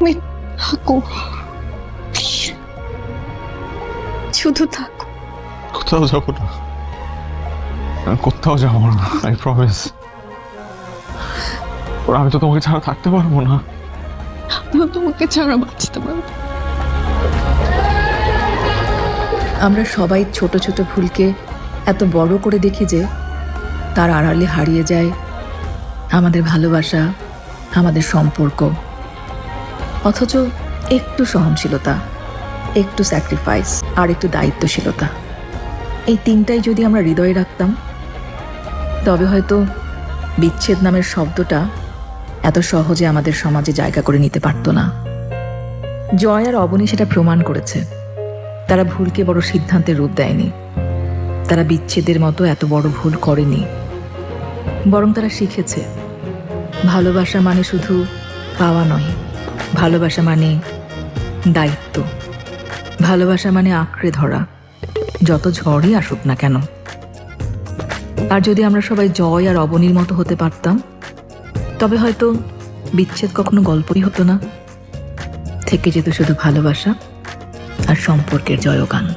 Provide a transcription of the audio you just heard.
তুমি থাকো। শুধু থাকো। কোথাও যাব না। কোথাও যাব না আই প্রমিস ওরা আমি তো তোমাকে ছাড়া থাকতে পারব না। আমিও তোমাকে ছাড়া বাঁচতে পারব। আমরা সবাই ছোট ছোট ভুলকে এত বড় করে দেখি যে তার আড়ালে হারিয়ে যায় আমাদের ভালোবাসা আমাদের সম্পর্ক। অথচ একটু সহনশীলতা, একটু স্যাক্রিফাইস আর একটু দায়িত্বশীলতা। এই তিনটাই যদি আমরা হৃদয়ে রাখতাম, তবে হয়তো বিচ্ছেদ নামের শব্দটা এত সহজে আমাদের সমাজে জায়গা করে নিতে পারতো না। জয় আর অবনী সেটা প্রমাণ করেছে। তারা ভুলকে বড় সিদ্ধান্তের রূপ দেয়নি। তারা বিচ্ছেদের মতো এত বড় ভুল করেনি। বরং তারা শিখেছে, ভালোবাসা মানে শুধু পাওয়া নয়। ভালোবাসা মানে দায়িত্ব। ভালোবাসা মানে আঁকড়ে ধরা। যত ঝড়ই আসুক না কেন। আর যদি আমরা সবাই জয় আর অবনীর মতো হতে পারতাম, তবে হয়তো বিচ্ছেদ কখনো গল্পই হতো না। থেকে যেত শুধু ভালোবাসা আর সম্পর্কের জয়গান।